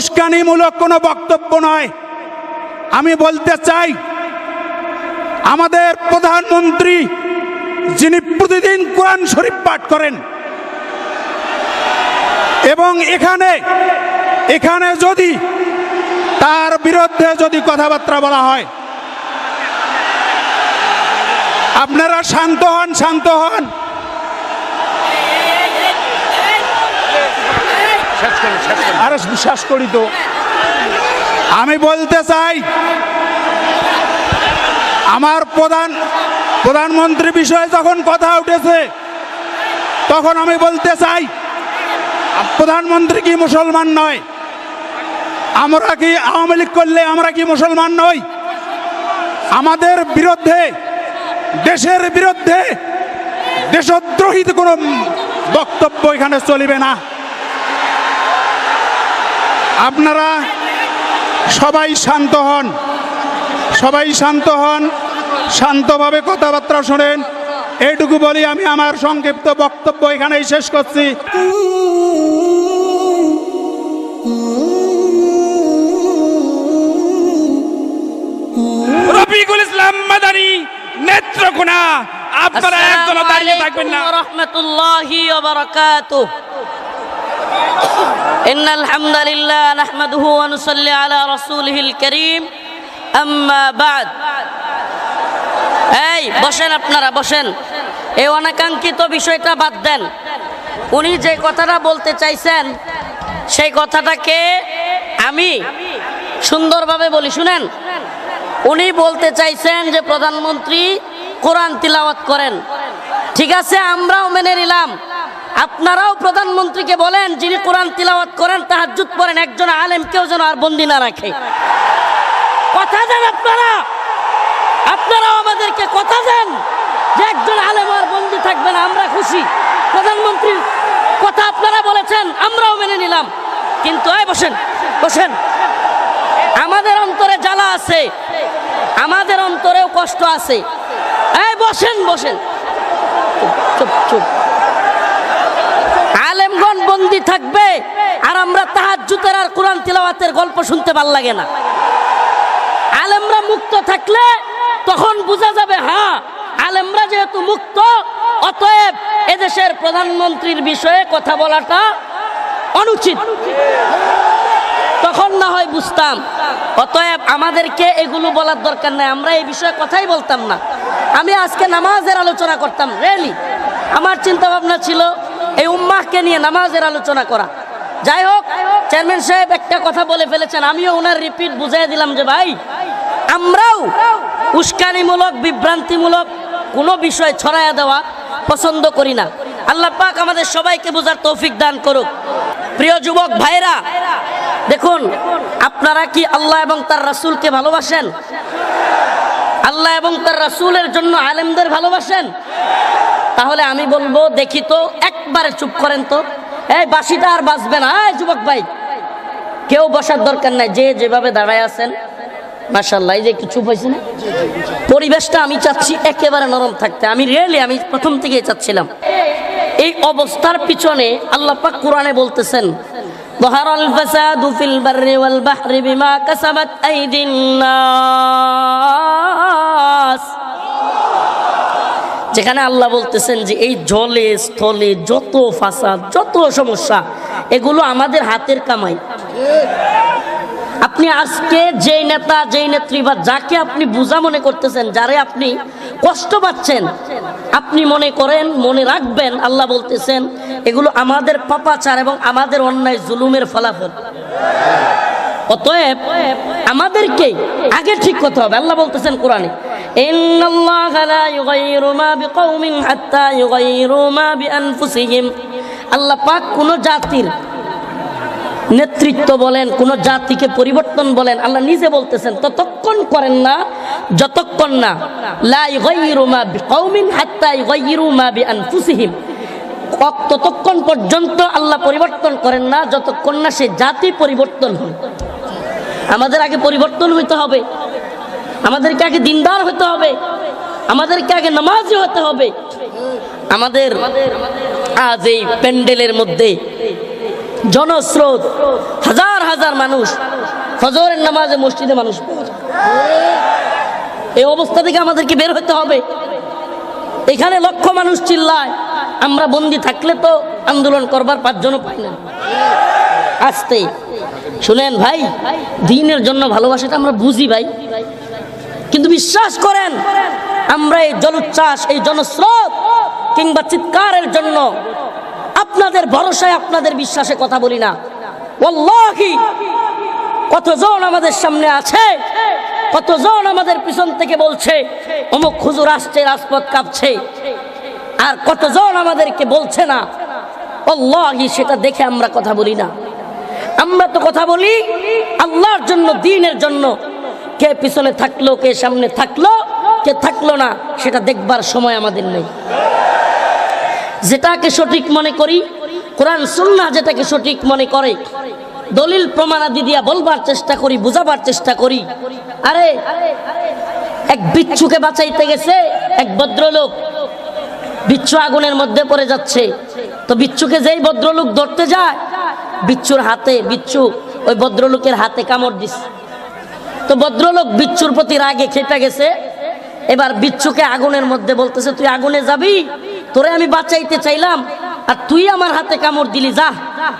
উস্কানিমূলক কোনো বক্তব্য নয়। আমি বলতে চাই, আমাদের প্রধানমন্ত্রী যিনি প্রতিদিন কোরআন শরীফ পাঠ করেন, এবং এখানে এখানে যদি তার বিরুদ্ধে যদি কথাবার্তা বলা হয়, আপনারা শান্ত হন শান্ত হন। আরে বিশ্বাস করি তো। আমি বলতে চাই, আমার প্রধান, প্রধানমন্ত্রী বিষয়ে যখন কথা উঠেছে, তখন আমি বলতে চাই, প্রধানমন্ত্রী কি মুসলমান নয়? আমরা কি আওয়ামী লীগ করলে আমরা কি মুসলমান নই? আমাদের বিরুদ্ধে, দেশের বিরুদ্ধে দেশদ্রোহী কোনো বক্তব্য এখানে চলিবে না। আপনারা সবাই শান্ত হন সবাই শান্ত হন শান্তভাবে কথাবার্তা শোনেন। এইটুকু বলি আমি আমার সংক্ষিপ্ত বক্তব্য এখানেই শেষ করছি। রফিকুল ইসলাম মাদানি নেত্রকোনা আপনারা একদম দাঁড়িয়ে থাকবেন না। রহমতুল্লাহি إن الحمد لله نحمده ونصلي على رسوله الكريم أما بعد এই বসেন আপনারা বসেন এই অনাকাঙ্ক্ষিত বিষয়টা বাদ দেন উনি যে কথাটা বলতে চাইছেন সেই কথাটাকে আমি সুন্দরভাবে বলি শুনেন উনি বলতে চাইছেন যে প্রধানমন্ত্রী কোরআন তিলাওয়াত করেন ঠিক আছে আমরাও মেনে নিলাম আপনারাও প্রধানমন্ত্রীকে বলেন, যিনি কোরআন তিলাওয়াত করেন, তাহাজ্জুদ পড়েন, একজন আলেম কেউ যেন আর বন্দি না রাখে। কথা দেন আপনারা। আপনারাও আমাদেরকে কথা দেন যে একজন আলেম আর বন্দি থাকবে না আমরা খুশি। প্রধানমন্ত্রীর কথা আপনারা বলেছেন, আমরাও মেনে নিলাম। কিন্তু এই বসেন বসেন। আমাদের অন্তরে জ্বালা আছে, আমাদের অন্তরেও কষ্ট আছে। এই বসেন বসেন। চুপ চুপ। বন্দি থাকবে আর আমরা তাহাজ্জুতের আর কোরআন তিলাওয়াতের গল্প শুনতে ভালো লাগে না। আলেমরা মুক্ত থাকলে তখন বোঝা যাবে হ্যাঁ আলেমরা যেহেতু মুক্ত, অতএব এদেশের প্রধানমন্ত্রীর বিষয়ে কথা বলাটা অনুচিত। তখন না হয় বুঝতাম, অতএব আমাদেরকে এগুলো বলার দরকার নাই, আমরা এই বিষয়ে কথাই বলতাম না। আমি আজকে নামাজের আলোচনা করতাম রেলি আমার চিন্তা ভাবনা ছিল এই উম্মাহকে নিয়ে নামাজের আলোচনা করা। যাই হোক, চেয়ারম্যান সাহেব একটা কথা বলে ফেলেছেন, আমিও ওনার রিপিট বুঝাই দিলাম যে ভাই, আমরাও উস্কানিমূলক, বিভ্রান্তিমূলক কোনো বিষয় ছড়াইয়া দেওয়া পছন্দ করি না। আল্লাহ পাক আমাদের সবাইকে বোঝার তৌফিক দান করুক। প্রিয় যুবক ভাইরা, দেখুন, আপনারা কি আল্লাহ এবং তার রাসূলকে ভালোবাসেন? আল্লাহ এবং তার রাসুলের জন্য আলেমদের ভালোবাসেন? তাহলে আমি বলবো দেখি তো একবারে চুপ করেন তো এই বাসিটা আর বাঁচবে না এই যুবক ভাই কেউ বসার দরকার নাই যে যেভাবে দাঁড়ায় আছেন মাসাল্লাহ এই যে একটু চুপ হয়েছে না পরিবেশটা আমি চাচ্ছি একেবারে নরম থাকতে আমি রিয়েলি আমি প্রথম থেকেই চাচ্ছিলাম এই অবস্থার পিছনে আল্লাহ পাক কোরআনে বলতেছেন ظهر الفساد في البر والبحر بما كسبت أيدي الناس যেখানে আল্লাহ বলতেছেন যে এই জলে, স্থলে যত ফাসাদ, যত সমস্যা, এগুলো আমাদের হাতের কামাই। আপনি আজকে যেই নেতা, যেই নেত্রী বা যাকে আপনি বোঝা মনে করতেছেন, যারে আপনি কষ্ট পাচ্ছেন, আপনি মনে করেন, মনে রাখবেন, আল্লাহ বলতেছেন, এগুলো আমাদের পাপাচার এবং আমাদের অন্যায় জুলুমের ফলাফল। অতএব আমাদেরকে আগে ঠিক করতে হবে, আল্লাহ বলতেছেন কোরআনে। إن الله لا يغير ما بقوم حتى يغيروا ما بأنفسهم আল্লাহ পাক কোন জাতির নেতৃত্ব বলেন কোন জাতিকে পরিবর্তন বলেন আল্লাহ নিজে বলতেছেন ততক্ষণ করেন না যতক্ষণ না লা ইগাইয়িরু মা বিকাউমিন হাত্তা ইগাইয়িরু মা বিআনফুসিহিম ক- ততক্ষণ পর্যন্ত আল্লাহ পরিবর্তন করেন না যতক্ষণ না সে জাতি পরিবর্তন হয় আমাদের আগে পরিবর্তন হইতে হবে আমাদেরকে আগে দিনদার হতে হবে। আমাদেরকে আগে নামাজি হতে হবে। আমাদের আজ এই প্যান্ডেলের মধ্যে জনস্রোত হাজার হাজার মানুষ ফজরের নামাজে মসজিদে মানুষ এই অবস্থা থেকে আমাদেরকে বের হতে হবে। এখানে লক্ষ মানুষ চিল্লায়। আমরা বন্দি থাকলে তো আন্দোলন করবার পাঁচজনও পাই না। আসতে। শুনেন ভাই, দিনের জন্য ভালোবাসাটা আমরা বুঝি ভাই। কিন্তু বিশ্বাস করেন, আমরা এই জলোচ্ছ্বাস, এই জনস্রোত কিংবা চিৎকারের জন্য আপনাদের ভরসায় আপনাদের বিশ্বাসে কথা বলি না। কতজন আমাদের সামনে আছে, কতজন আমাদের পিছন থেকে বলছে, অমুক খুজুর আসছে, রাজপথ কাঁপছে, আর কতজন আমাদেরকে বলছে না। অল্লাহি সেটা দেখে আমরা কথা বলি না। আমরা তো কথা বলি আল্লাহর জন্য, দিনের জন্য। কে পিছনে থাকল, কে সামনে থাকল, কে থাকল না, সেটা দেখবার সময় আমাদের নেই। যেটাকে সঠিক মনে করি, কোরআন, সুন্নাহ যেটাকে সঠিক মনে করে, দলিল প্রমাণাদি দিয়া বলবার চেষ্টা করি, বুঝাবার চেষ্টা করি। আরে, এক বিচ্ছুকে বাঁচাইতে গেছে, এক ভদ্রলোক, বিচ্ছু আগুনের মধ্যে পড়ে যাচ্ছে। তো বিচ্ছুকে যেই ভদ্রলোক ধরতে যায়, বিচ্ছুর হাতে, বিচ্ছু ওই ভদ্রলোকের হাতে কামড় দিছে। তো ভদ্রলোক বিচ্ছুর প্রতি রাগে খেপে গেছে। এবার বিচ্ছুকে আগুনের মধ্যে বলতেছে, তুই আগুনে যাবি? তোরে আমি বাঁচাইতে চাইলাম। আর তুই আমার হাতে কামড় দিলি, যা।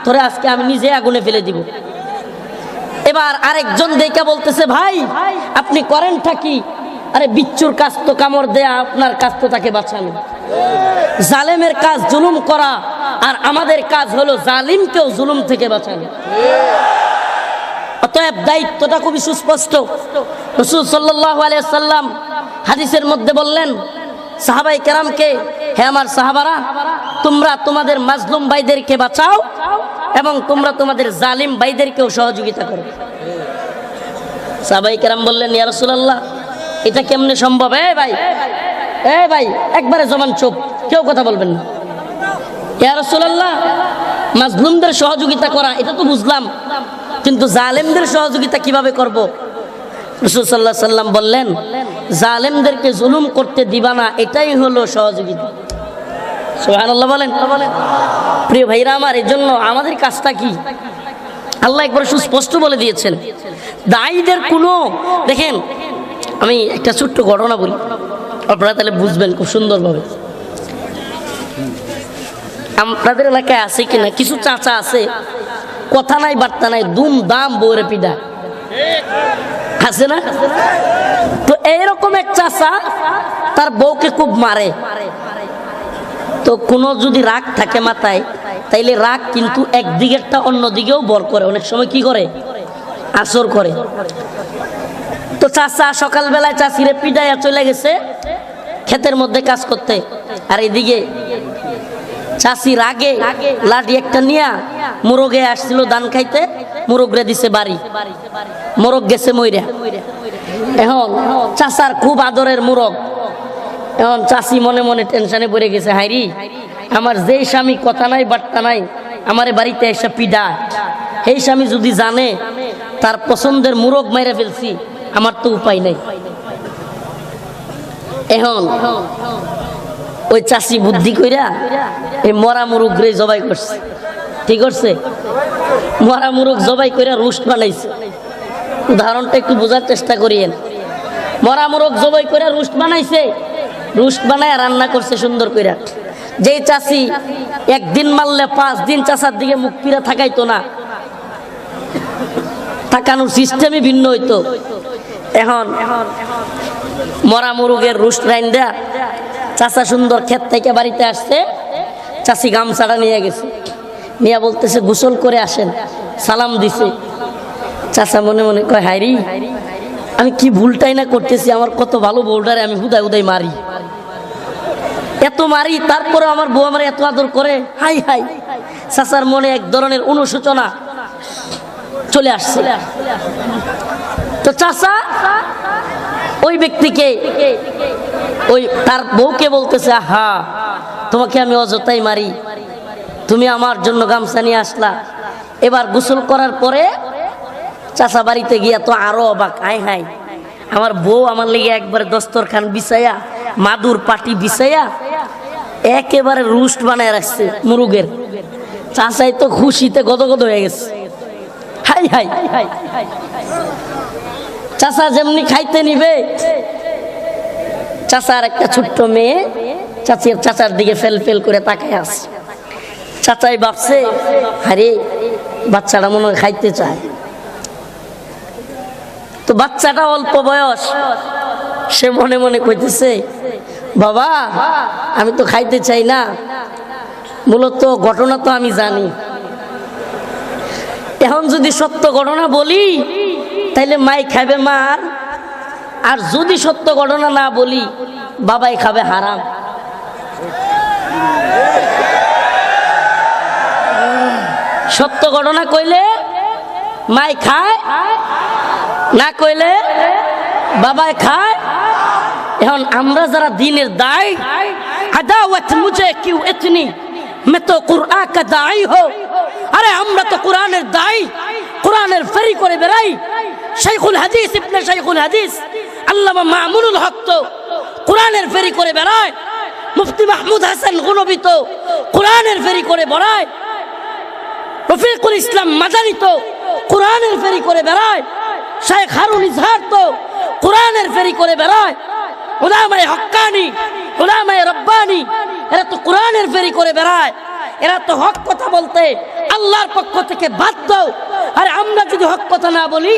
তোরে আজকে আমি নিজে আগুনে ফেলে দিব। এবার আরেকজন দেখে বলতেছে, ভাই, আপনি করেনটা কি? আরে, বিচ্ছুর কাজ তো কামড় দেয়া, আপনার কাজ তো তাকে বাঁচানো। জালেমের কাজ জুলুম করা, আর আমাদের কাজ হলো জালিমকেও জুলুম থেকে বাঁচানো। অতএব দায়িত্বটা খুবই সুস্পষ্ট। রসুল সাল্লাহ সাল্লাম হাদিসের মধ্যে বললেন, সাহাবাই কেরামকে, হে আমার সাহাবারা, তোমরা তোমাদের মাজলুম ভাইদেরকে বাঁচাও এবং তোমরা তোমাদের জালিম ভাইদেরকেও সহযোগিতা করো। সাহাবাই কেরাম বললেন, ইয়া রাসূলুল্লাহ, এটা কেমনে সম্ভব? এ ভাই এ ভাই, একবারে জমান চুপ, কেউ কথা বলবেন না। ইয়া রাসূলুল্লাহ, মাজলুমদের সহযোগিতা করা, এটা তো বুঝলাম। কিন্তু জালেমদের সহযোগিতা কীভাবে করব? রসুল সাল্লাহ সাল্লাম বললেন, জালেমদেরকে জুলুম করতে দিবা না, এটাই হলো সহযোগিতা। সুবহানাল্লাহ বলেন। প্রিয় ভাইরা আমার এই জন্য আমাদের কাজটা কি? আল্লাহ একবার সুস্পষ্ট বলে দিয়েছেন, দায়ীদের কোনো দেখেন, আমি একটা ছোট্ট ঘটনা বলি, আপনারা তাহলে বুঝবেন খুব সুন্দরভাবে। আপনাদের এলাকায় আছে কিনা? কিছু চাচা আছে কথা নাই, বার্তা নাই দুম দাম বৌরে পিডা। আছে না? তো এইরকম এক চাচা, তার বউকে খুব মারে। তো কোনো যদি রাগ থাকে মাথায়, তাইলে রাগ কিন্তু একদিকেরটা অন্য দিকেও বর করে। অনেক সময় কি করে? আসর করে। তো চাচা সকালবেলায় চাষিরে পিডাইয়া চলে গেছে, ক্ষেতের মধ্যে কাজ করতে। আর এদিকে চাষি রাগে, লাঠি একটা নিয়া মুরগে আসছিল ধান খাইতে, মুরগরে দিছে বাড়ি। মোরগ গেছে মইরা। এখন চাষার খুব আদরের মুরগ। এখন চাষি মনে মনে টেনশনে পড়ে গেছে হাইরি আমার যেই স্বামী কথা নাই, বার্তা নাই, আমারে বাড়িতে এসে পিডা। সেই স্বামী যদি জানে, তার পছন্দের মুরগ মাইরা ফেলছি, আমার তো উপায় নাই। এখন ওই চাষি বুদ্ধি কইরা এই মরা মুরুগ জবাই করছে। ঠিক করছে? মরা মুরুগ জবাই কইরা রুস্ট বানাইছে। উদাহরণটা একটু বোঝার চেষ্টা করিয়েন। মরা মুরগ জবাই করে রুস্ট বানাইছে রুস্ট বানায় রান্না করছে সুন্দর কইরা। যেই চাষি একদিন মারলে পাঁচ দিন চাষার দিকে মুখ পিরা থাকাইতো না। তাকানোর সিস্টেমই ভিন্ন হইতো। এখন মরা মুরুগের রুস্ট রাইন দেয়া চাচা সুন্দর ক্ষেত থেকে বাড়িতে আসছে, চাষি গামছাটা নিয়ে গেছে। মিয়া বলতেছে, গোসল করে আসেন। সালাম দিছে। চাচা মনে মনে কয় হাইরি আমি কি ভুলটাই না করতেছি? আমার কত ভালো বোল্ডারে আমি হুদায় হুদায় মারি। এত মারি তারপরে আমার বউ আমার এত আদর করে? হাই হাই চাচার মনে এক ধরনের অনুশোচনা চলে আসছে। তো চাচা, ওই ব্যক্তিকে, ওই তার বউকে বলতেছে হা তোমাকে আমি অযথাই মারি। তুমি আমার জন্য গামছা নিয়ে আসলা। এবার গোসল করার পরে চাচা বাড়িতে গিয়া তো আরও অবাক আয় হাই আমার বউ আমার লেগে একবারে দস্তরখান বিছাইয়া মাদুর পাটি বিছাইয়া একেবারে রুস্ট বানায় রাখছে মুরুগের। চাচাই তো খুশিতে গদগদ হয়ে গেছে। হাই হাই চাচা যেমনি খাইতে নিবে। চাচার একটা ছোট্ট মেয়ে চাচির চাচার দিকে ফেল ফেল করে তাকায় আসছে চাচাই ভাবছে, আরে, বাচ্চাটা মনে হয় খাইতে চায়। তো বাচ্চাটা অল্প বয়স, সে মনে মনে কইতেছে, বাবা, আমি তো খাইতে চাই না। মূলত ঘটনা তো আমি জানি। এখন যদি সত্য ঘটনা বলি, তাইলে মাই খাবে মার। আর যদি সত্য ঘটনা না বলি, বাবাই খাবে হারাম। সত্য ঘটনা কইলে মাই খায়, না কইলে বাবায় খায়। এখন আমরা যারা দিনের দায় কিউ এতনি হো আরে আমরা তো দায়ী ফেরি করে বেড়াই। হাদিস হাদিস তো ফেরি করে বেড়ায়। হাসান তো কোরআনের ফেরি করে বেড়ায়। রফিকুল ইসলাম মাদানি তো কোরআনের ফেরি করে বেড়ায়। শাইখ হারুন ইজহার তো কোরআনের ফেরি করে বেড়ায়। ওলামায় হক্কানি ওলামায় রব্বানি, এরা তো কোরআনের ফেরি করে বেড়ায়। এরা তো হক কথা বলতে আল্লাহর পক্ষ থেকে বাধ্য। আর আমরা যদি হক কথা না বলি,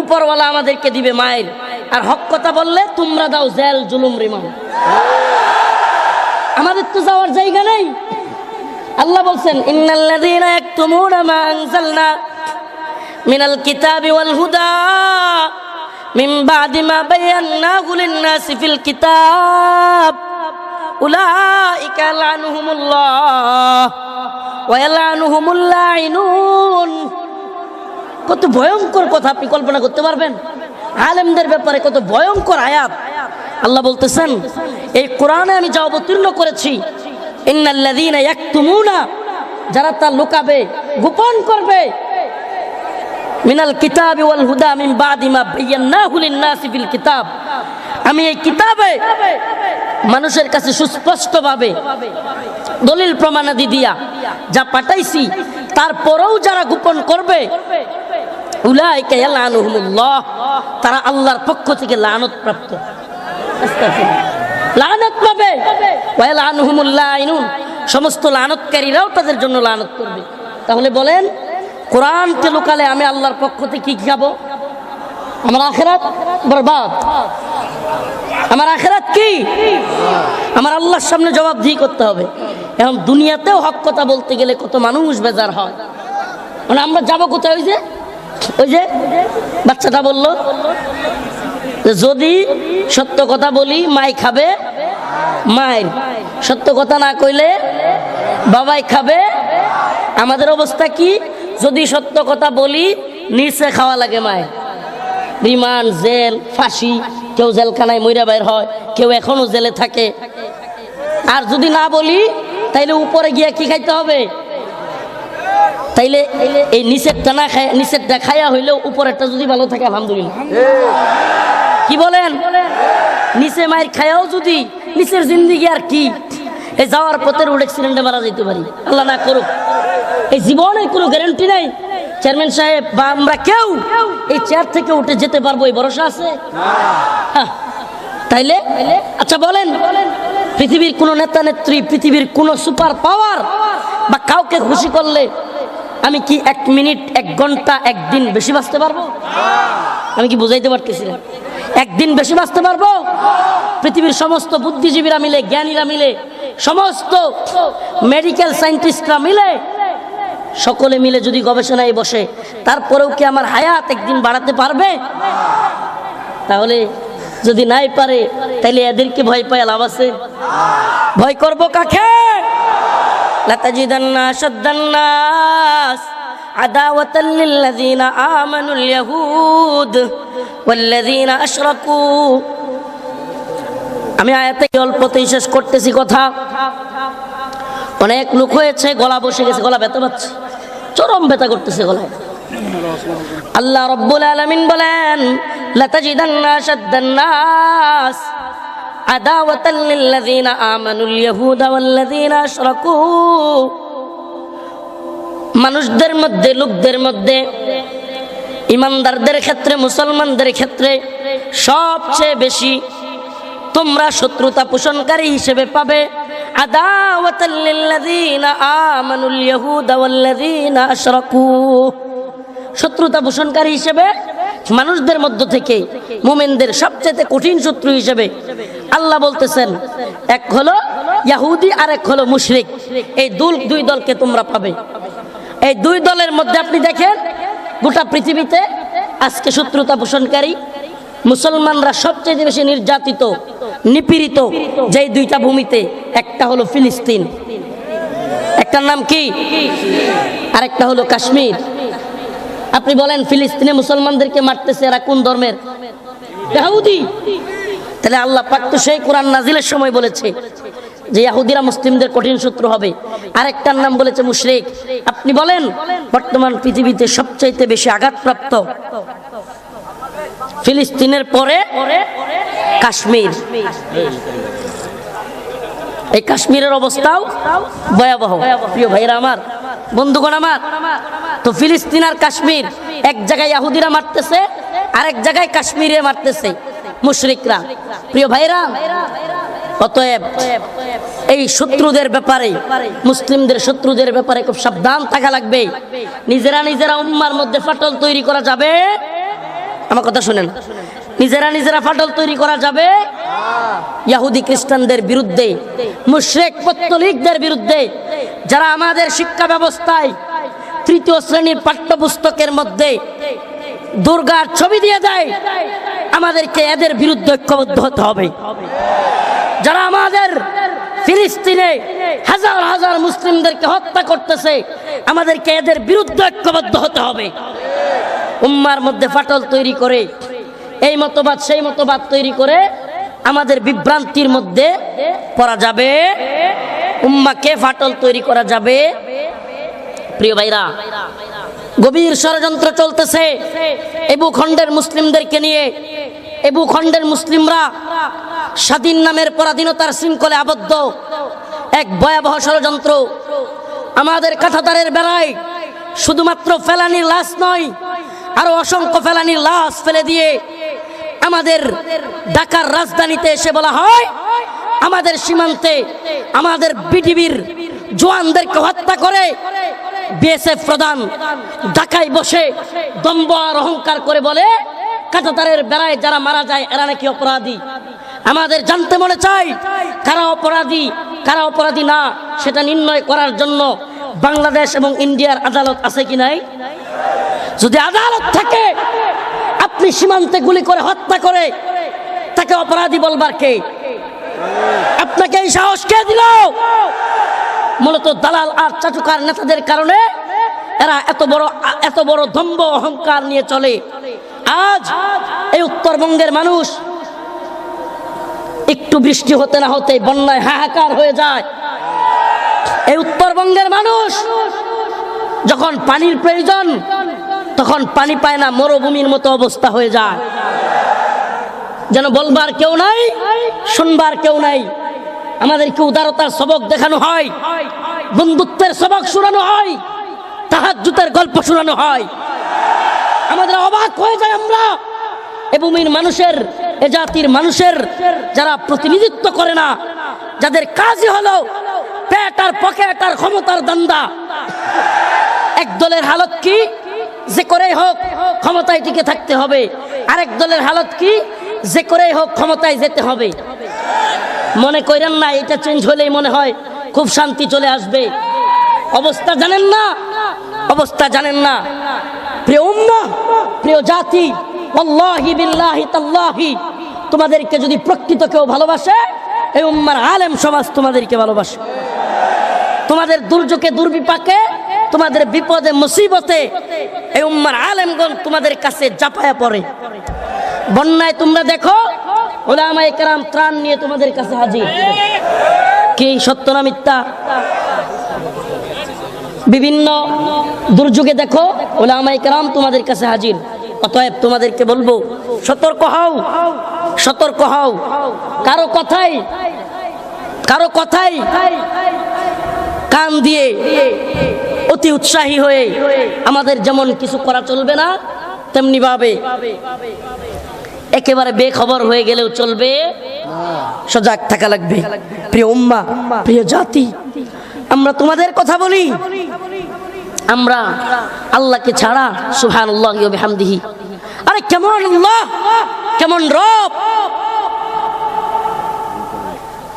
উপরওয়ালা আমাদেরকে দিবে মায়ের। আর হক কথা বললে তোমরা দাও জেল, জুলুম রিমান আমাদের তো যাওয়ার জায়গা নেই। আল্লাহ বলছেন, ইন্নাল্লাযীনা ইয়াকতুমুনা মা আনজালনা মিনাল কিতাবি ওয়াল হুদা মিন বাদি মা বায়ান্নাহু লিন-নাসি ফিল কিতাব। উলাইকা লানহুমুল্লাহ ওয়া ইয়ালানুহুমুল লাইনুন কত ভয়ঙ্কর কথা আপনি কল্পনা করতে পারবেন। আলেমদের ব্যাপারে কত ভয়ঙ্কর আয়াত। আল্লাহ বলতেছেন, এই কোরআনে আমি যা অবতীর্ণ করেছি যারা তা লুকাবে, গোপন করবে। মিনাল কিতাবি ওয়াল হুদা কিতাব। আমি এই কিতাবে মানুষের কাছে সুস্পষ্টভাবে দলিল প্রমাণাদি দিয়া যা পাঠাইছি তারপরেও যারা গোপন করবে তারা আল্লাহর পক্ষ থেকে লানত প্রাপ্ত। লানত পাবে। সমস্ত লানতকারীরাও তাদের জন্য লানত করবে। তাহলে বলেন কোরআনকে লোকালে আমি আল্লাহর পক্ষ থেকে কি খাব আমার আখেরাত বরবাদ। আমার আখেরাত কি? আমার আল্লাহর সামনে জবাব জবাবদিহি করতে হবে। এখন দুনিয়াতেও হক কথা বলতে গেলে কত মানুষ বেজার হয়। মানে আমরা যাব কোথায় ওই যে? ওই যে? বাচ্চাটা বলল যদি সত্য কথা বলি, মাই খাবে, মায়ের। সত্য কথা না কইলে বাবাই খাবে। আমাদের অবস্থা কি? যদি সত্য কথা বলি, নিচে খাওয়া লাগে মায়ের। রিমান্ড, জেল, ফাঁসি, কেউ জেলখানায় মইরা বের হয়, কেউ এখনও জেলে থাকে। আর যদি না বলি, তাইলে উপরে গিয়া কি খাইতে হবে? তাইলে এই নিষেধটা না খায় নিষেধটা খাইয়া হইলেও উপরেরটা যদি ভালো থাকে, আলহামদুলিল্লাহ। কি বলেন? নিচে মায়ের খায়াও যদি, নিচের জিন্দিগি আর কি? এই যাওয়ার পথে রোড অ্যাক্সিডেন্টে মারা যেতে পারি। আল্লাহ না করুক। এই জীবনের কোনো গ্যারান্টি নাই। চেয়ারম্যান সাহেব, বা আমরা কেউ এই চেয়ার থেকে উঠে যেতে পারব, এই ভরসা আছে। তাইলে? আচ্ছা বলেন। পৃথিবীর কোন নেতা নেত্রী, পৃথিবীর কোন সুপার পাওয়ার বা কাউকে খুশি করলে আমি কি এক মিনিট, এক ঘণ্টা, একদিন বেশি বাঁচতে পারব? আমি কি বুঝাইতে পারতেছি না? একদিন বেশি বাঁচতে পারবো পৃথিবীর সমস্ত বুদ্ধিজীবীরা মিলে জ্ঞানীরা মিলে সমস্ত মেডিকেল সায়েন্টিস্টরা মিলে সকলে মিলে যদি গবেষণায় বসে তারপরেও কি আমার হায়াত একদিন বাড়াতে পারবে তাহলে যদি নাই পারে তাহলে এদেরকে ভয় পায় লাভ আছে ভয় করব কাকে লাতাজিদান্না শাদ্দান্নাস عداوة للذين آمنوا اليهود والذين أشركوا আমি আয়াতে অল্পতেই শেষ করতেছি কথা অনেক লোক হয়েছে গলা বসে গেছে গলা ব্যথা পাচ্ছে চরম ব্যথা করতেছে গলায় আল্লাহ রব্বুল আলামিন বলেন লাতাজিদান্না শাদ্দান্নাস আদাওয়াতাল লিল্লাযিনা আমানুল ইয়াহুদা ওয়াল্লাযিনা আশরাকু মানুষদের মধ্যে লোকদের মধ্যে ইমানদারদের ক্ষেত্রে, মুসলমানদের ক্ষেত্রে সবচেয়ে বেশি তোমরা শত্রুতা পোষণকারী হিসেবে পাবে। শত্রুতা পোষণকারী হিসেবে মানুষদের মধ্য থেকে মোমেনদের সবচেয়ে কঠিন শত্রু হিসেবে আল্লাহ বলতেছেন, এক হলো ইয়াহুদি আর এক হলো মুশরিক। এই দুই দলকে তোমরা পাবে। এই দুই দলের মধ্যে আপনি দেখেন গোটা পৃথিবীতে আজকে শত্রুতা পোষণকারী মুসলমানরা সবচেয়ে বেশি নির্যাতিত, নিপীড়িত যেই দুইটা ভূমিতে, একটা হলো ফিলিস্তিন। একটার নাম কি? আরেকটা হলো কাশ্মীর। আপনি বলেন, ফিলিস্তিনে মুসলমানদেরকে মারতেছে এরা কোন ধর্মের? তাহলে আল্লাহ পাক তো সেই কোরআন নাজিলের সময় বলেছে। যে ইয়াহুদিরা মুসলিমদের কঠিন শত্রু হবে। আরেকটার নাম বলেছে মুশরিক। আপনি বলেন, বর্তমান পৃথিবীতে সবচাইতে বেশি আঘাতপ্রাপ্ত ফিলিস্তিনের পরে কাশ্মীর। এই কাশ্মীরের অবস্থাও ভয়াবহ। প্রিয় ভাইরা আমার, বন্ধুগণ আমার, তো ফিলিস্তিন আর কাশ্মীর, এক জায়গায় ইয়াহুদিরা মারতেছে, আরেক জায়গায় কাশ্মীরে মারতেছে মুশরিকরা। প্রিয় ভাইরা অতএব এই শত্রুদের ব্যাপারে, মুসলিমদের শত্রুদের ব্যাপারে খুব সাবধান থাকা লাগবে। নিজেরা নিজেরা উম্মার মধ্যে ফাটল তৈরি করা যাবে। আমার কথা শুনেন। নিজেরা নিজেরা ফাটল তৈরি করা যাবে। ইয়াহুদি খ্রিস্টানদের বিরুদ্ধে, মুশরেক পত্তলিকদের বিরুদ্ধে, যারা আমাদের শিক্ষা ব্যবস্থায় তৃতীয় শ্রেণির পাঠ্যপুস্তকের মধ্যে দুর্গার ছবি দিয়ে দেয়, আমাদেরকে এদের বিরুদ্ধে ঐক্যবদ্ধ হতে হবে। যারা আমাদের ফিলিস্তিনে হাজার হাজার মুসলিমদেরকে হত্যা করতেছে, আমাদেরকে এদের বিরুদ্ধে ঐক্যবদ্ধ হতে হবে। উম্মার মধ্যে ফাটল তৈরি করে, এই মতবাদ, সেই মতবাদ তৈরি করে আমাদের বিভ্রান্তির মধ্যে পড়া যাবে। উম্মাকে ফাটল তৈরি করা যাবে? প্রিয় ভাইরা, গভীর ষড়যন্ত্র চলতেছে। এই ভূখণ্ডের মুসলিমদেরকে নিয়ে এই ভূখণ্ডের মুসলিমরা স্বাধীন নামের পরাধীনতার শৃঙ্খলে আবদ্ধ এক ভয়াবহ ষড়যন্ত্র। আমাদের কাঠাতারের বেড়ায় শুধুমাত্র ফেলানির লাশ নয়, আরও অসংখ্য ফেলানির লাশ ফেলে দিয়ে আমাদের ঢাকার রাজধানীতে এসে বলা হয়, আমাদের সীমান্তে আমাদের বিটিভির জোয়ানদেরকে হত্যা করে বিএসএফ প্রধান ঢাকায় বসে দম্ব আর অহংকার করে বলে কাটাতারের বেড়ায় যারা মারা যায়, এরা নাকি অপরাধী। আমাদের জানতে মনে চাই কারা অপরাধী কারা অপরাধী না, সেটা নির্ণয় করার জন্য বাংলাদেশ এবং ইন্ডিয়ার আদালত আছে কি নাই? যদি আদালত থাকে, আপনি সীমান্তে গুলি করে হত্যা করে, তাকে অপরাধী বলবার কে? আপনাকে এই সাহস কে দিল? মূলত দালাল আর চাটুকার নেতাদের কারণে এরা এত বড় এত বড় দম্ভ অহংকার নিয়ে চলে। আজ এই উত্তরবঙ্গের মানুষ একটু বৃষ্টি হতে না হতে বন্যায় হাহাকার হয়ে যায়। এই উত্তরবঙ্গের মানুষ যখন পানির প্রয়োজন, তখন পানি পায় না, মরুভূমির মতো অবস্থা হয়ে যায়। যেন বলবার কেউ নাই, শুনবার কেউ নাই। আমাদেরকে উদারতার সবক দেখানো হয়, বন্ধুত্বের সবক শোনানো হয় তাহার জুতের গল্প শোনানো হয়। আমাদের অবাক হয়ে যায় আমরা। এ ভূমির মানুষের এ জাতির মানুষের যারা প্রতিনিধিত্ব করে না, যাদের কাজই হলো পেট আর পকেট আর ক্ষমতার দান্দা। এক দলের হালত কি? যে করেই হোক ক্ষমতায় টিকে থাকতে হবে। আরেক দলের হালত কি? যে করেই হোক ক্ষমতায় যেতে হবে। মনে করেন না, এটা চেঞ্জ হলেই মনে হয় খুব শান্তি চলে আসবে। অবস্থা জানেন না? অবস্থা জানেন না? প্রিয় উম্মা, প্রিয় জাতি তোমাদেরকে যদি প্রকৃত কেউ ভালোবাসে, এই উম্মার আলেম সমাজ তোমাদেরকে ভালোবাসে। তোমাদের দুর্যোগে, দুর্বিপাকে, তোমাদের বিপদে, মুসিবতে এই উম্মার আলেমগণ তোমাদের কাছে জাপায়া পড়ে। বন্যায় তোমরা দেখো ওলামায়ে কেরাম ত্রাণ নিয়ে তোমাদের কাছে হাজির। কি সত্য না মিথ্যা? বিভিন্ন দুর্যোগে দেখো ওলামায়ে কেরাম তোমাদের কাছে হাজির। অতএব তোমাদেরকে বলব, সতর্ক হও সতর্ক হও। কারও কথাই কারও কথাই কান দিয়ে অতি উৎসাহী হয়ে আমাদের যেমন কিছু করা চলবে না, তেমনি ভাবে একেবারে বেখবর হয়ে গেলেও চলবে। সজাগ থাকা লাগবে। প্রিয় উম্মা, প্রিয় জাতি, আমরা তোমাদের কথা বলি। আমরা আল্লাহকে ছাড়া সুহান হামদিহি আরে কেমন আল্লাহ? কেমন রব?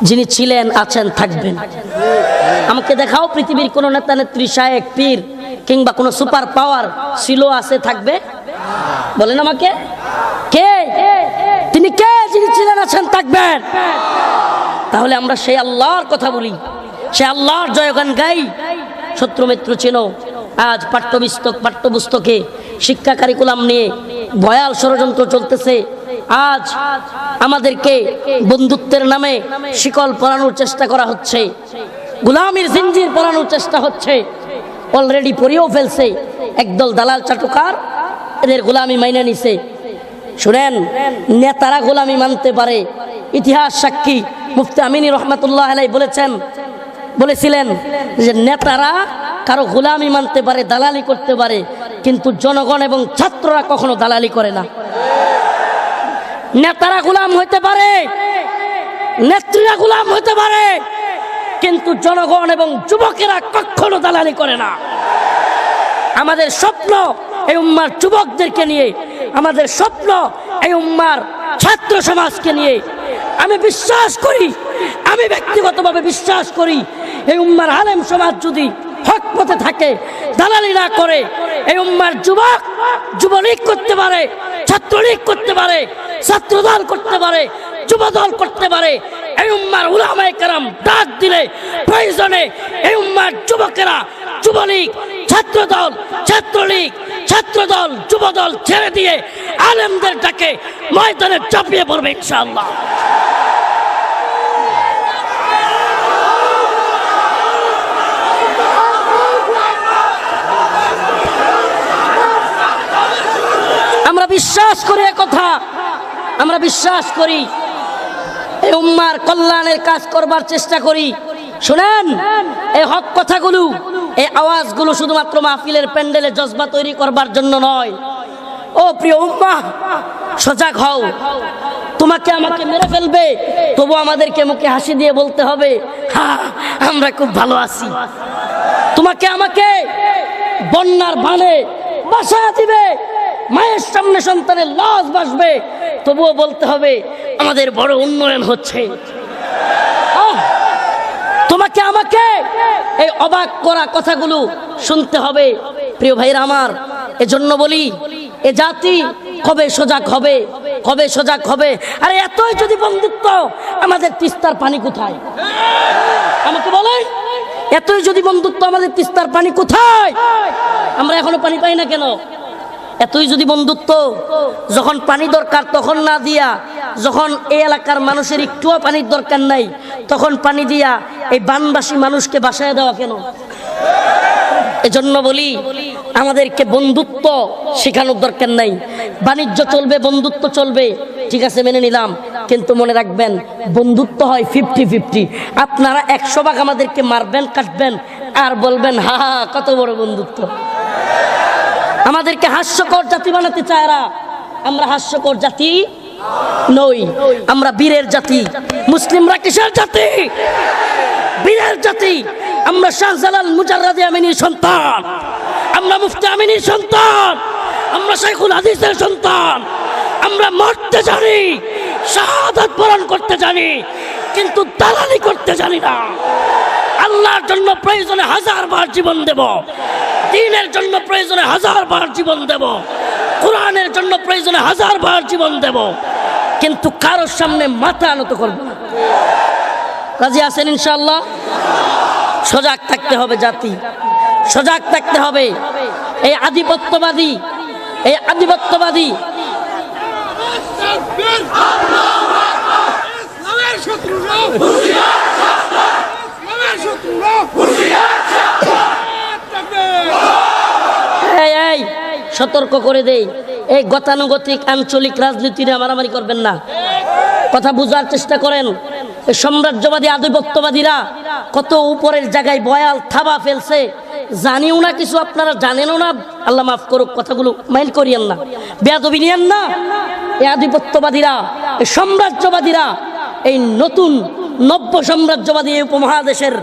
যিনি ছিলেন, আছেন, থাকবেন। আমাকে দেখাও পৃথিবীর কোন নেতা, নেত্রী, শায়েক, পীর, কিংবা কোনো সুপার পাওয়ার ছিল আছে, থাকবে? বলেন আমাকে। কে? তিনি কে? যিনি ছিলেন, আছেন, থাকবেন। তাহলে আমরা সেই আল্লাহর কথা বলি। সে আল্লাহর জয়গান গাই। শত্রু মিত্র চেনো। আজ পাঠ্যপুস্তক পাঠ্যপুস্তকে শিক্ষা কারিকুলাম নিয়ে ভয়াল ষড়যন্ত্র চলতেছে। আজ আমাদেরকে বন্ধুত্বের নামে শিকল পরানোর চেষ্টা করা হচ্ছে। গুলামির জিঞ্জির পরানোর চেষ্টা হচ্ছে। অলরেডি পরিয়েও ফেলছে একদল দালাল চাটুকার। এদের গোলামি মাইনে নিছে। শুনেন, নেতারা গোলামি মানতে পারে। ইতিহাস সাক্ষী মুফতি আমিনী রহমতুল্লাহ আলাই বলেছেন বলেছিলেন যে নেতারা কারও গোলামি মানতে পারে, দালালি করতে পারে, কিন্তু জনগণ এবং ছাত্ররা কখনো দালালি করে না। নেতারা গোলাম হইতে পারে, নেত্রীরা গোলাম হইতে পারে, কিন্তু জনগণ এবং যুবকেরা কখনো দালালি করে না। আমাদের স্বপ্ন এই উম্মার যুবকদেরকে নিয়ে, আমাদের স্বপ্ন এই উম্মার ছাত্র সমাজকে নিয়ে। আমি বিশ্বাস করি, আমি ব্যক্তিগতভাবে বিশ্বাস করি, এই উম্মার আলেম সমাজ যদি হক পথে থাকে, দালালি না করে, এই উম্মার যুবক যুবলীগ করতে পারে, ছাত্রলীগ করতে পারে, ছাত্রদল করতে পারে, যুবদল করতে পারে, এই উম্মার উলামায়ে কেরাম ডাক দিলে প্রয়োজনে এই উম্মার যুবকেরা যুবলীগ, ছাত্রদল, ছাত্রলীগ, ছাত্রদল, যুবদল ছেড়ে দিয়ে আলেমদের ডাকে ময়দানে চাপিয়ে পড়বে ইনশাআল্লাহ। বিশ্বাস করি কথা। আমরা বিশ্বাস করি। এই উম্মার কল্যাণের কাজ করবার চেষ্টা করি। শুনেন, এই হক কথাগুলো, এই আওয়াজগুলো শুধুমাত্র মাহফিলের প্যান্ডেলে জজবা তৈরি করবার জন্য নয়। ও প্রিয় উম্মা সজাগ হও। তোমাকে আমাকে মেরে ফেলবে, তবু আমাদেরকে মুখে হাসি দিয়ে বলতে হবে হ্যাঁ আমরা খুব ভালো আছি। তোমাকে আমাকে বন্যার বানে বাসা দিবে মায়ের সামনে সন্তানের লাশ বাসবে তবুও বলতে হবে, আমাদের বড় উন্নয়ন হচ্ছে! তোমাকে, আমাকে এই অবাক করা কথাগুলো শুনতে হবে। প্রিয় ভাইরা আমার, এজন্য বলি, এ জাতি কবে সজাগ হবে? কবে সজাগ হবে? আরে, এতই যদি বন্ধুত্ব, আমাদের তিস্তার পানি কোথায়? আমাকে বলেন এতই যদি বন্ধুত্ব, আমাদের তিস্তার পানি কোথায়? আমরা এখনও পানি পাই না কেন? এতই যদি বন্ধুত্ব, যখন পানি দরকার তখন না দিয়া, যখন এই এলাকার মানুষের একটুও পানির দরকার নাই, তখন পানি দিয়া এই বানবাসী মানুষকে বাসায় দেওয়া কেন? এজন্য বলি, আমাদেরকে বন্ধুত্ব শেখানোর দরকার নাই। বাণিজ্য চলবে, বন্ধুত্ব চলবে, ঠিক আছে, মেনে নিলাম। কিন্তু মনে রাখবেন, বন্ধুত্ব হয় ফিফটি ফিফটি। আপনারা একশো ভাগ আমাদেরকে মারবেন, কাটবেন, আর বলবেন, হা হা কত বড় বন্ধুত্ব। আমাদেরকে হাস্যকর জাতি বানাতে চায় এরা। আমরা হাস্যকর জাতি নই। আমরা বীরের জাতি। মুসলিমরা কিসের জাতি? বীরের জাতি। আমরা শাহজালাল মুজাররাদে আমিনীর সন্তান। আমরা মুফতি আমিনীর সন্তান। আমরা শেখুল হাদিসের সন্তান। আমরা মরতে জানি, শাহাদাত বরণ করতে জানি, কিন্তু দালালি করতে জানি না। আল্লাহর জন্য প্রয়োজনে হাজার বার জীবন দেব। দিনের জন্য প্রয়োজনে হাজার বার জীবন দেব। কোরআনের জন্য প্রয়োজনে হাজার বার জীবন দেব। কিন্তু কারোর সামনে মাথা আনত করব না। রাজি আছেন ইনশাল্লাহ সজাগ থাকতে হবে জাতি। সজাগ থাকতে হবে। এই আধিপত্যবাদী এই আধিপত্যবাদী। শত্রুরা এই সতর্ক করে দেই। এই গতানুগতিক আঞ্চলিক রাজনীতি নিয়ে মারামারি করবেন না। কথা বুঝার চেষ্টা করেন। সাম্রাজ্যবাদী, আধিপত্যবাদীরা কত উপরের জায়গায় বয়াল থাবা ফেলছে, জানিও না কিছু, আপনারা জানেনও না। আল্লাহ মাফ করুক, কথাগুলো মাইন্ড করিয়েন না। বেয়াদবি নিয়েন না। এই আধিপত্যবাদীরা, এই সাম্রাজ্যবাদীরা, এই নতুন নব্য সাম্রাজ্যবাদী এই উপমহাদেশের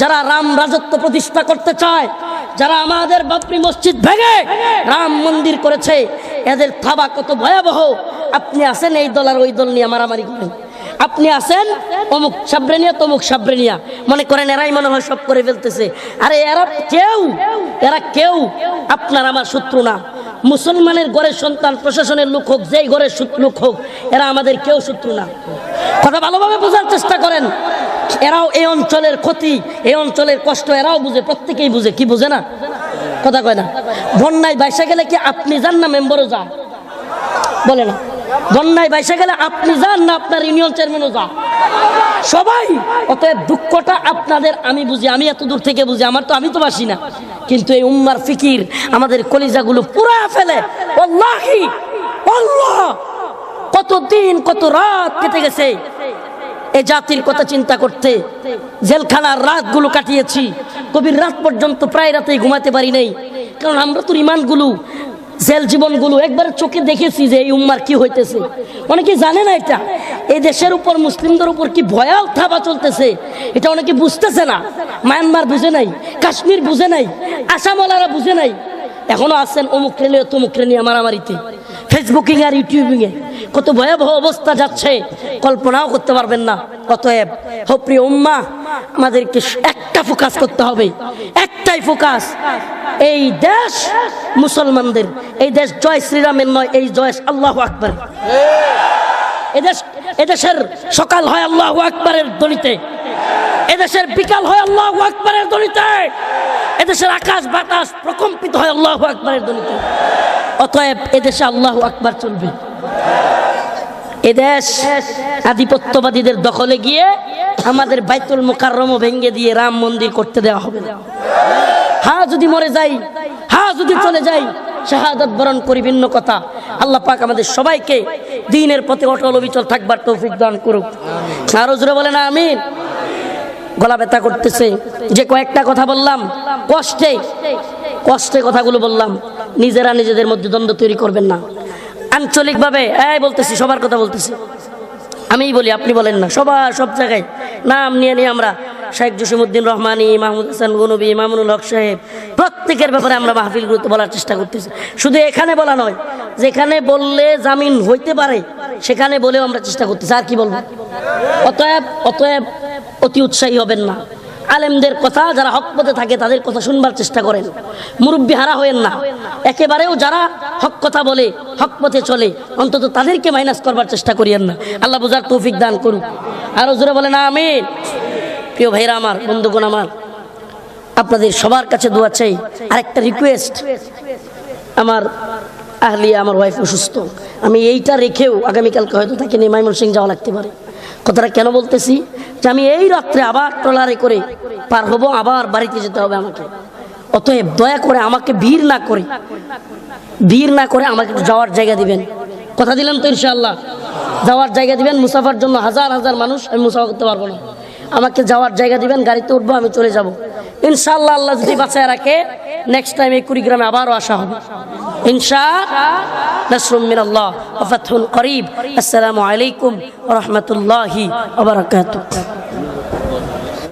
যারা রাম রাজত্ব প্রতিষ্ঠা করতে চায় যারা আমাদের বাপরি মসজিদ ভেঙে রাম মন্দির করেছে, এদের থাবা কত ভয়াবহ। আপনি আসেন এই দল আর ওই দল নিয়ে মারামারি করেন। আপনি আসেন, অমুক সাবরেনিয়া তমুক সাবরেনিয়া মনে করেন এরাই মনে হয় সব করে ফেলতেছে। আরে এরা কেউ এরা কেউ, আপনার আমার শত্রু না। মুসলমানের ঘরের সন্তান, প্রশাসনের লোক হোক, যেই ঘরের লোক হোক, এরা আমাদের কেউ শত্রু না। কথা ভালোভাবে বোঝার চেষ্টা করেন। এরাও এই অঞ্চলের ক্ষতি, এই অঞ্চলের কষ্ট এরাও বুঝে, প্রত্যেকেই বুঝে, কি বুঝে না? কথা কয় না? বন্যায় বাইসা গেলে কি আপনি যান না মেম্বারও যান বলে না। বন্যায় বাইসা গেলে আপনি যান না আপনার ইউনিয়ন চেয়ারম্যানও যান সবাই! অতএব দুঃখটা আপনাদের, আমি বুঝি, আমি এত দূর থেকে বুঝি, আমার তো, আমি তো বাসি না। কিন্তু এই উম্মার ফিকির, আমাদের কলিজাগুলো পুরা ফেলে। কত দিন কত রাত কেটে গেছে? এ জাতির কথা চিন্তা করতে। জেলখানার রাতগুলো কাটিয়েছি। কবির রাত পর্যন্ত প্রায় রাতেই ঘুমাতে পারি নাই। কারণ আমরা তোর ইমানগুলো, জেল জীবনগুলো একবার চোখে দেখেছি যে এই উম্মার কি হইতেছে। অনেকে জানে না এটা। এই দেশের উপর, মুসলিমদের উপর কি ভয়াল থাবা চলতেছে? এটা অনেকে বুঝতেছে না। মায়ানমার বুঝে নাই, কাশ্মীর বুঝে নাই আসামওয়ালারা বুঝে নাই। এখনও আছেন অমুক ট্রেনে তমুক ট্রেনে মারামারিতে। ফেসবুকিং আর ইউটিউবিং এ কত ভয়াবহ অবস্থা যাচ্ছে কল্পনাও করতে পারবেন না। অতএব হপ্রিয় উম্মা আমাদেরকে একটা ফোকাস করতে হবে একটাই ফোকাস এই দেশ মুসলমানদের এই দেশ জয় শ্রীরামের নয় এই জয় আল্লাহ আকবর। এদেশ এদেশের সকাল হয় আল্লাহ আকবরের দলিতে এদেশের বিকাল হয় আল্লাহ আকবরের দলিতে এদেশের আকাশ, বাতাস প্রকম্পিত হয় আল্লাহ আকবরের দলিতে অতএব এদেশে আল্লাহ আকবার চলবে। এদেশ আধিপত্যবাদীদের দখলে গিয়ে আমাদের বাইতুল মুকাররম ভেঙ্গে দিয়ে রাম মন্দির করতে দেওয়া হবে। না হ্যাঁ যদি মরে যাই, হা যদি চলে যাই, শাহাদত বরণ করি ভিন্ন কথা। আল্লাহ পাক আমাদের সবাইকে দিনের পথে অটল অবিচল থাকবার তৌফিক দান করুক। আরও জোরে বলে না আমিন। গলা ব্যথা করতেছে। যে কয়েকটা কথা বললাম, কষ্টে কষ্টে কথাগুলো বললাম, নিজেরা নিজেদের মধ্যে দ্বন্দ্ব তৈরি করবেন না। আঞ্চলিকভাবে, এই বলতেছি, সবার কথা বলতেছি। আমিই বলি, আপনি বলেন না, সবার সব জায়গায়। নাম নিয়ে নিয়ে আমরা শেখ জসিমুদ্দিন রহমানি, মাহমুদ হাসান গনবী, মামুনুল হক সাহেব, প্রত্যেকের ব্যাপারে আমরা মাহফিলগুলোতে বলার চেষ্টা করতেছি। শুধু এখানে বলা নয়, যেখানে বললে জামিন হইতে পারে, সেখানে বলেও আমরা চেষ্টা করতেছি। আর কি বলব? অতএব অতএব অতি উৎসাহী হবেন না। আলেমদের কথা, যারা হক পথে থাকে, তাদের কথা শুনবার চেষ্টা করেন। মুরব্বী হারা হয়েন না। একেবারেও যারা হক কথা বলে, হক পথে চলে, অন্তত তাদেরকে মাইনাস করবার চেষ্টা করিয়েন না। আল্লাহ বুঝার তৌফিক দান করুক। আরও জোরে বলে না আমি প্রিয় ভাইরা আমার, বন্ধুগণ আমার, আপনাদের সবার কাছে দোয়া চাই। আরেকটা রিকোয়েস্ট আমার আহলিয়া, আমার ওয়াইফ অসুস্থ। আমি এইটা রেখেও আগামীকালকে হয়তো তাকে নিয়ে মাইমন সিং যাওয়া লাগতে পারে। কথাটা কেন বলতেছি? যে আমি এই রাত্রে আবার ট্রলারে করে পার হব, আবার বাড়িতে যেতে হবে আমাকে। অতএব দয়া করে আমাকে ভিড় না করে, ভিড় না করে আমাকে যাওয়ার জায়গা দিবেন। কথা দিলাম তো ইনশাআল্লাহ। যাওয়ার জায়গা দিবেন, মুসাফার জন্য হাজার হাজার মানুষ, আমি মুসাফা করতে পারব না। আমাকে যাওয়ার জায়গা দিবেন, গাড়িতে উঠবো, আমি চলে যাব। ইনশাআল্লাহ আল্লাহ যদি বাঁচায় রাখে নেক্সট টাইম এই কুড়িগ্রামে আবারও আসা হবে। ইনশা নাসরুম মিনাল্লাহ ওয়া ফাতহুন করিব আসসালামু আলাইকুম ওয়া রাহমাতুল্লাহি ওয়া বারাকাতুহু